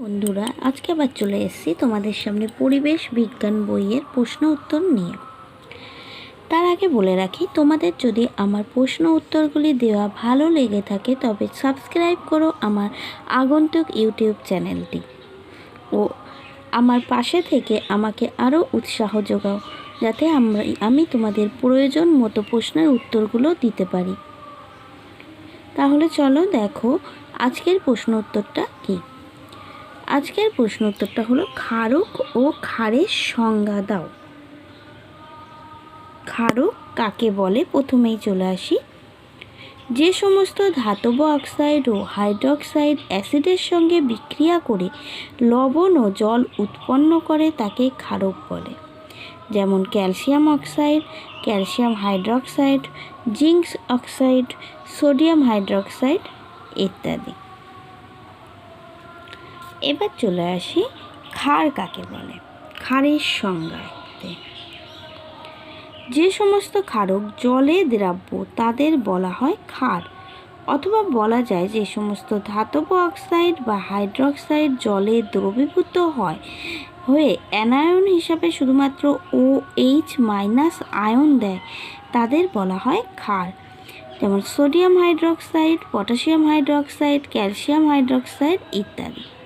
বন্ধুরা, আজকে আবার চলে এসেছি তোমাদের সামনে পরিবেশ বিজ্ঞান বইয়ের প্রশ্ন উত্তর নিয়ে। তার আগে বলে রাখি, তোমাদের যদি আমার প্রশ্ন উত্তরগুলি দেওয়া ভালো লেগে থাকে, তবে সাবস্ক্রাইব করো আমার আগন্তুক ইউটিউব চ্যানেলটি। ও আমার পাশে থেকে আমাকে আরও উৎসাহ যোগাও, যাতে আমরা, আমি তোমাদের প্রয়োজন মতো প্রশ্নের উত্তরগুলো দিতে পারি। তাহলে চলো দেখো আজকের প্রশ্ন উত্তরটা কী। আজকের প্রশ্ন উত্তরটা হলো ক্ষারক ও ক্ষারের সংজ্ঞা দাও। ক্ষারক কাকে বলে? প্রথমেই চলে আসি। যে সমস্ত ধাতব অক্সাইড ও হাইড্রক্সাইড অ্যাসিডের সঙ্গে বিক্রিয়া করে লবণ ও জল উৎপন্ন করে তাকে ক্ষারক বলে। যেমন calcium oxide, calcium hydroxide zincs oxide, sodium hydroxide ইত্যাদি। এবার চলে আসি ক্ষার কাকে বলে? ক্ষারের সংজ্ঞাতে। যে সমস্ত ক্ষারক জলে দ্রাব্য, তাদের বলা হয় ক্ষার অথবা বলা যায় যে সমস্ত ধাতব অক্সাইড বা হাইড্রক্সাইড জলে দ্রবীভূত হয়, হয়ে অ্যানায়ন হিসাবে শুধুমাত্র ও এইচ মাইনাস আয়ন দেয়, তাদের বলা হয় ক্ষার যেমন sodium hydroxide, potassium hydroxide, calcium hydroxide ইত্যাদি।